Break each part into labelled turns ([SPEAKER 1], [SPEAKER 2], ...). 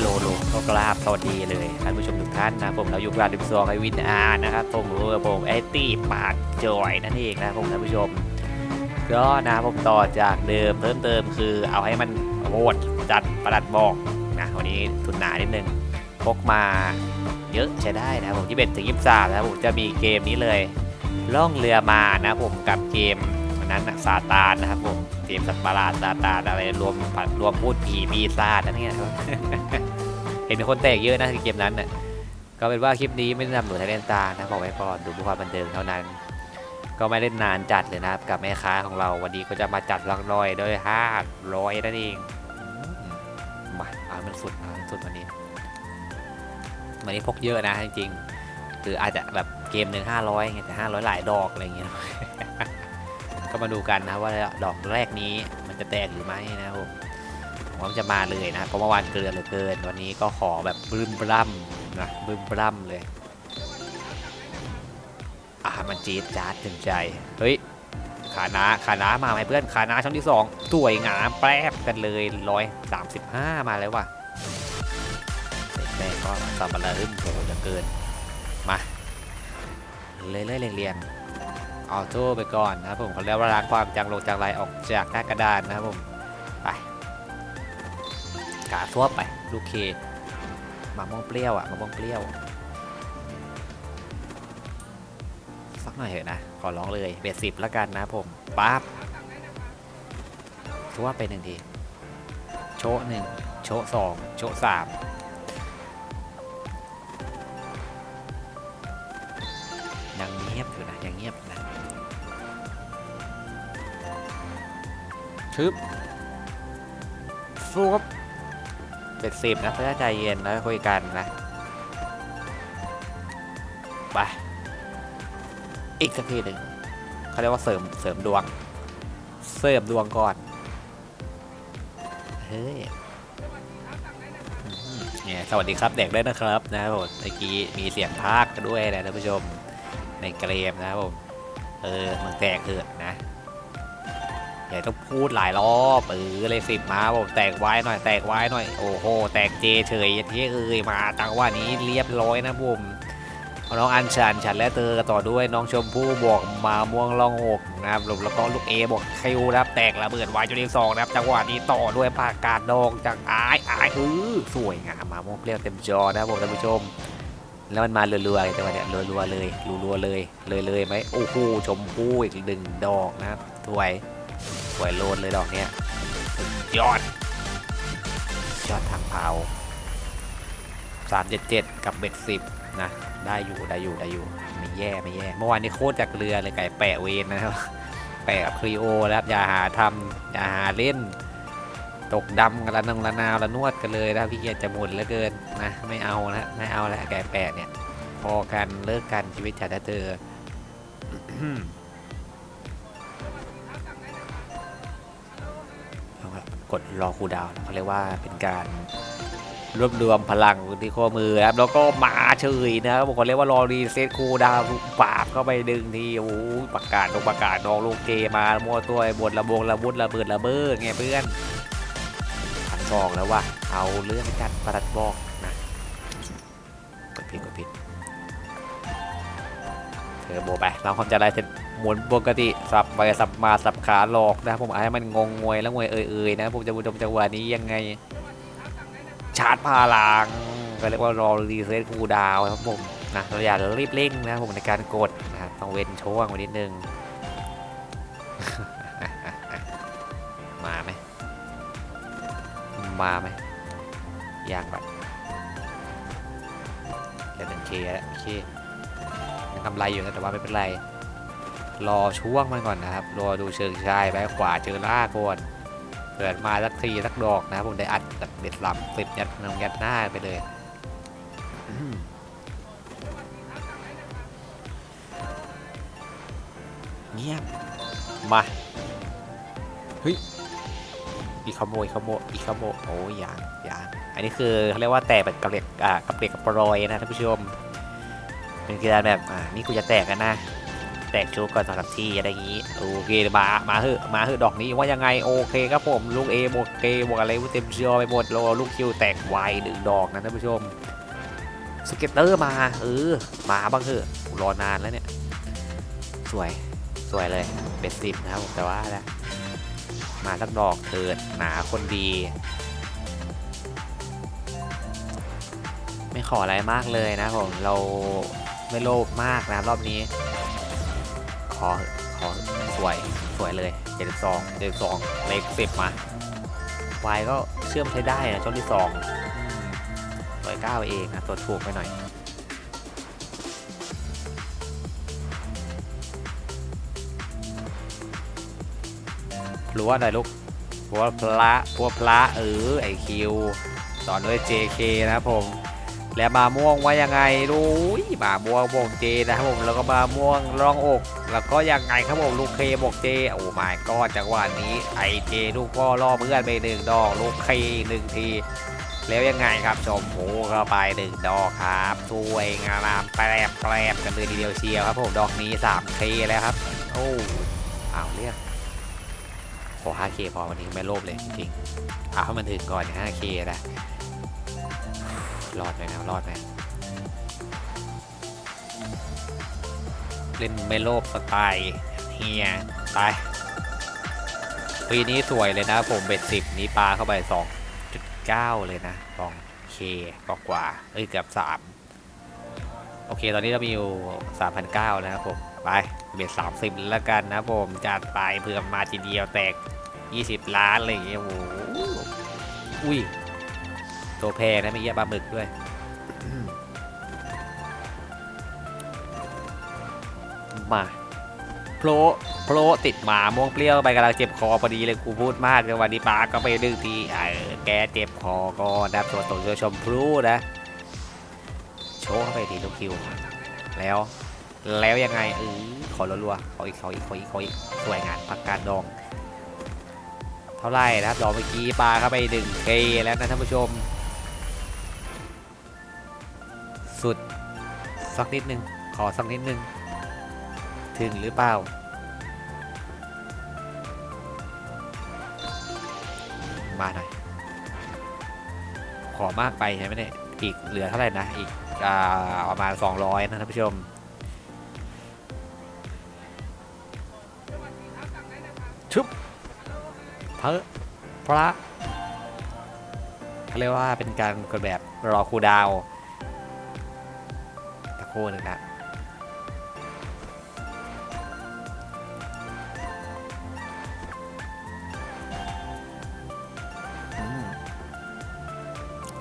[SPEAKER 1] โลโลก็กราบสวัสดีเลยท่านผู้ชมทุกท่านนะผมเราอยู่กราบดิบซองไอวินอาร์นะครับผมรู้ว่าผมไอตี้ปากจอยนั่นเองนะผมท่านผู้ชม ก็นะผมต่อจากเดิมเพิ่มเติมคือเอาให้มันโหดจัดประดัดบอกนะวันนี้ทุนหนานิดนึงพกมาเยอะใช้ได้นะผมที่เป็นถึงยี่สามนะผมจะมีเกมนี้เลยล่องเรือมานะผมกับเกมนั้นนะซาตานนะครับผมเกมสัตว์ประหลาดซาตานอะไรรวมรวมพูดผีปีศาจนั่นเองครับ เห็นมีคนแตกเยอะนะเกมนั้นน่ะก็เป็นว่าคลิปนี้ไม่ได้นำหนูไทยเล่นตานะบอกไว้ก่อนดูเพื่อความบันเทิงเท่านั้น ก็ไม่เล่นนานจัดเลยนะครับกับแม่ค้าของเราวันนี้ก็จะมาจัดลังน้อยด้วยห้าร้อยนั่นเองมาเอามันสุดเอามันสุดวันนี้วันนี้พกเยอะนะจริงๆคืออาจจะแบบเกมหนึ่งห้าร้อยไงแต่ห้าร้อยหลายดอกอะไรอย่างเงี้ยก็มาดูกันนะว่าดอกแรกนี้มันจะแตกหรือไม่นะครับ ผมผมว่ามันจะมาเลยนะเพราะเมื่อวานเกลือเหลือเกิน วันนี้ก็ขอแบบบึ้มบลัมนะบึ้มบลัมเลยอ่ามันจี๊ดจ๊าดถึงใจ เฮ้ยขานาขานามาไหมเพื่อนขานาช่องที่สองสวยงามแป๊บกันเลยร้อยสามสิบห้ามาแล้วว่ะแรกก็สับปะรดโหจะเกินมาเรื่อยๆเรียงๆออโต้ไปก่อนนะครับผมเขาเรียกว่าล้างความจังลงจังไรออกจากหน้ากระดานนะครับผมาทั่วไป ลูกเคมะม่วงเปรี้ยวอะมะม่วงเปรี้ยว สักหน่อยเถอะนะ ขอร้องเลยเบสสิบแล้วกันนะผมปั๊บทั่วไปหนึ่งที โชะหนึ่งโชะสองโชะสามยังเงียบอยู่นะยังเงียบนะชึบฟูบเบ็ ดสิบนะเพื่อใจเย็นแล้วคุยกันนะไปอีกสักทีหนึ่งเขาเรียกว่าเสริมเสริมดวง เสริมดวงก่อนเฮ้ยเนี่ยสวัสดีครับเด็กด้วยนะครับนะครับผมเมื่อกี้มีเสียงพากด้วยนะท่านผู้ชมในเกมนะครับผมเออมึงแตกเถอะนะ อย่ต้องพูดหลายรอบเออเลยสิบมาผมแตกไว้หน่อยแตกไว้หน่อยโอ้โหแตกเจเฉยที่เอ้ยมาจังหวะนี้เรียบร้อยนะผมน้องอัญชันฉันและเธอต่อด้วยน้องชมพู่บวกมาม่วงล่องหกนะครับแล้วก็ลูกเอบวกคิวนะครับแตกระเบิดไว้จุดที่สองนะครับจังหวะนี้ต่อด้วยปากกาดดองจากอายอายเออสวยงามมาม่วงเปรี้ยวเต็มจอนะครับผมท่านผู้ชม แล้วมันมารัวๆเลยจังหวะเนี้ยรัวๆเลยรัวๆเลยเลยเลยไหมโอ้โหชมพู่อีกหนึ่งดอกนะครับสวย สวยโลนเลยดอกเนี้ยสุดยอด ยอดทางเผาสามเจ็ดเจ็ดกับเบ็ดสิบนะ ได้อยู่ได้อยู่ได้อยู่ไม่แย่ไม่แย่ เมื่อวานนี้โคตรจากเรือเลยไก่แปะเวนนะครับ แปะกับครีโอแล้วอย่าหาทำอย่าหาเล่น ตกดำกันละนงละนาวละนวดกันเลยนะพี่เกียรจะหมดเหลือเกินนะไม่เอาละไม่เอาละไก่แปะเนี่ย พอกันเลิกกันชีวิตจะได้เจอ กดรอคูดาวเขาเรียกว่าเป็นการรวบรวมพลังที่ข้อมือนะครับ แล้วก็มาเฉยนะครับผมเขาเรียกว่ารอรีเซ็ตคูดาวปาบเข้าไปดึงทีโอ้ประกาศลงประกาศนองลูกเกมามั่วตัวบนระบงระบุดระเบิดระเบ้อไงเพื่อนพันบอกแล้วว่าเอาเรื่องกันประดัดบอกนะกดผิดกดผิดเธอโบไปเราความจะได้เสร็จ หมุนปกติสับไปสับมาสับขาหลอกนะครับผมให้มันงงงวยแล้วงวยเอ่ยๆนะผมจะบุดมจังหวะนี้ยังไง ชาร์จพลังก็เรียกว่ารอรีเซ็ตคูดาวครับผมนะเราอย่ารีบเร่งนะครับผมในการกดนะครับต้องเว้นช่วงไว้นิดนึงมาไหมมาไหมยังแบบเดี๋ยวหนึ่งเคแล้วโอเคยังกำไรอยู่นะแต่ว่าไม่เป็นไร รอช่วงมันก่อนนะครับ รอดูเชิงชายไปขวาเจอล่าก่อนเกิดมาสักทีสักดอกนะผมได้อัดแบบเด็ดลำติดยัดนองยัดหน้าไปเลยเงียบมาเฮ้ยอีขโมยขโมยอีขโมยโอ้ยยางยางอันนี้คือเขาเรียกว่าแตกแบบกับเหล็กอ่ากับเหล็กกระปรอยนะท่านผู้ชมเป็นกีฬาแบบอ่านี่กูจะแตกกันนะ ตกชุบก่อนสองสามทีอะไรอย่างนี้โอเคมามาเหอะมาเหอะดอกนี้ว่ายังไงโอเคครับผมลูกเอบวกเกบวกอะไรเต็มเชียวไปหมดรอลูกคิวแตกไวหนึ่งดอกนะท่านผู้ชมสเก็ตเตอร์มาเออมาบ้างเถอะรอนานแล้วเนี่ยสวยสวยเลยเป็นสิบนะครับผมแต่ว่านะมาสักดอกเถิดหนาคนดี ไม่ขออะไรมากเลยนะผมเราไม่โลภมากนะรอบนี้ ขอ ขอ สวย สวยเลยเจ็ดสองเจ็ดสองเล็กสิบมาวายก็เชื่อมใช้ได้นะช่วงที่สองสวยเก้าเองนะตัวถูกไปหน่อยรู้ว่าหนลูกพวกพระพวกพระเออไอคิวสอนด้วย JK นะครับผม และมาม่วงว่ายังไงรู้ยมาม่วงบวกเจนะครับผมแล้วก็มาม่วงรองอก แล้วก็ยังไงครับผมลูกเคบวกเจโอ้ my ก็จังหวะนี้ไอเจลูกพ่อล่อเพื่อนไปหนึ่งดอกลูกเคหนึ่งที แล้วยังไงครับชมโอ้เข้าไปหนึ่งดอกครับสวยงามแปรบแปรบกันเลยทีเดียวเชียวครับผมดอกนี้ 3K แล้วครับโอ้อ้าวเรียกขอ 5K พอวันนี้ไม่โลภเลยจริงๆเอาให้มันถึงก่อน 5K นะ รอดไหมนะรอดไหมเล่นไม่โลภสไตล์เฮียตายปีนี้สวยเลยนะ ผมเบ็ดสิบนี้ปลาเข้าไป2.9เลยนะ 2K กว่ากว่าเอ้ยเกือบ3โอเค ตอนนี้เรามีอยู่3,900นะครับผม ไป เบ็ด30แล้วกันนะผม จัดไปเพื่อมาทีเดียวแตก20ล้านอะไรอย่างเงี้ยโอ้โหอุ้ย ตัวแพงนะม่เยอะปลาหมึกด้วยมาโปรโปรติดหมาม่วงเปรี้ยวไปกำลังเจ็บคอพอดีเลยกูพูดมากเลยวันนี้ปลาก็ไปดึงทีเออแกเจ็บคอก็นับตัวตรงชมพลูนะ โชว์เข้าไปทีลูกคิว แล้ว แล้วยังไงเออขอรัวๆขออีกขออีกขออีกขออีกสวยงานพักการดอง เท่าไหร่นะครับดอกเมื่อกี้ปลาเข้าไปดึงเคแล้วนะท่านผู้ชม สุดสักนิดนึง ขอสักนิดนึง ถึงหรือเปล่า มาหน่อย ขอมากไปใช่ไหมเนี่ย อีกเหลือเท่าไหร่นะ อีกอ่าประมาณ200 นะท่านผู้ชมชุบเพอพระเขาเรียกว่าเป็นการกดแบบรอครูดาว รู่หนึ่งนะ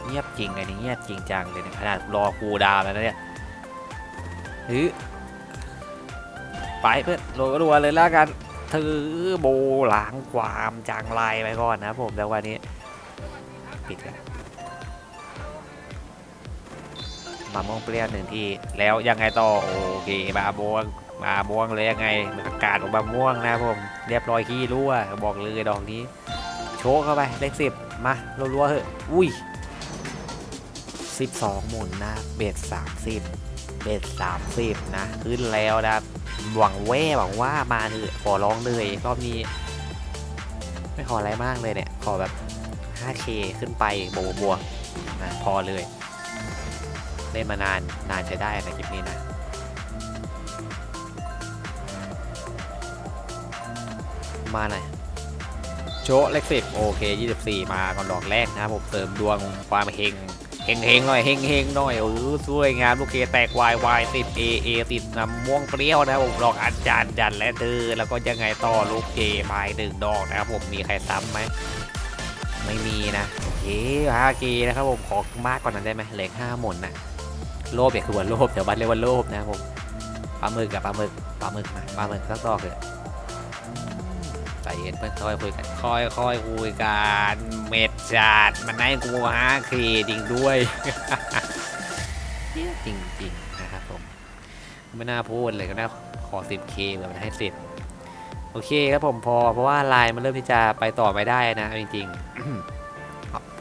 [SPEAKER 1] เงียบจริงเลยนี่เงียบจริงจังเลยเนี่ยขนาดรอครูดาวแล้วเนี่ยฮึไปเพื่อนโหลดรัวๆเลยแล้วกันถือโบหล้างความจางไรไปก่อนนะผมแล้ววันนี้ มาม่วงเปรี้ยวหนึ่งที่แล้วยังไงต่อโอเคมาบวงมาบวงเลยยังไงอากาศของมาม่วงนะผมเรียบร้อยขี้รั่วบอกเลยดอกนี้ โชว์เข้าไปเลขสิบมารัวๆเหอะอุ้ยสิบสองหมุนนะเบ็ดสามสิบเบ็ดสามสิบนะ ขึ้นแล้วนะหวังแว่หวังว่ามาเถอะขอร้องเลยรอบนี้ ไม่ขออะไรมากเลยเนี่ย ขอแบบ 5K ขึ้นไปบวกบวกๆนะพอเลย เล่นมานานนานใช้ได้นะคลิปนี้นะมาหน่อยโชเล็กสิบโอเค 24 มาก่อนดอกแรกนะครับผมเสริมดวงความเฮงเฮงเฮงหน่อยเฮงเฮงหน่อยเออสวยงามลูกเคแตกวายวายติดเอเอติดน้ำม่วงเปรี้ยวนะครับผมดอกอันจานจันและเธอแล้วก็ยังไงต่อลูกเคไม้หนึ่งดอกนะครับผมมีใครซ้ำไหมไม่มีนะโอเคฮาเกนะครับผมขอมากกว่านั้นได้ไหมเหลือห้าหมุนนะ โลภอย่าคือว่าโลภเดี๋ยวบัตเรียกว่าโลภนะครับผมปลาหมึกกับปลาหมึกปลาหมึกมาปลาหมึกสักดอกเลยใจเย็นเพื่อนค่อยคุยกันค่อยค่อยคุยกันเม็ดจัดมันให้กูฮาเคจริงด้วยจริงจริงนะครับผมไม่น่าพูดเลยก็น่าขอ 10k แบบมันให้สิบโอเคครับผมพอเพราะว่าไลน์มันเริ่มที่จะไปต่อไม่ได้นะจริงๆ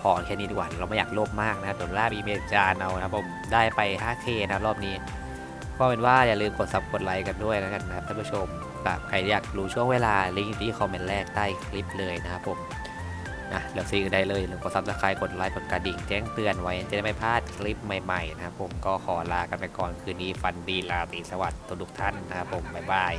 [SPEAKER 1] พอแค่นี้ดีกว่าเราไม่อยากโลภมากนะครับเดี๋ยวลาบอีเมลจานเอานะครับผมได้ไป 5K นะครับรอบนี้ก็เป็นว่าอย่าลืมกดซับกดไลค์กันด้วยแล้วกันนะครับท่านผู้ชมแบบใครอยากรู้ช่วงเวลาลิงก์ที่คอมเมนต์แรกใต้คลิปเลยนะครับผมนะเดี๋ยวซีกันได้เลยอย่าลืมกดซับสไครต์กดไลค์กดกระดิ่งแจ้งเตือนไว้จะได้ไม่พลาดคลิปใหม่ๆนะครับผมก็ขอลากันไปก่อนคืนนี้ฟันดีลาตรีสวัสดิ์ทุกท่านนะครับผมบ๊ายบาย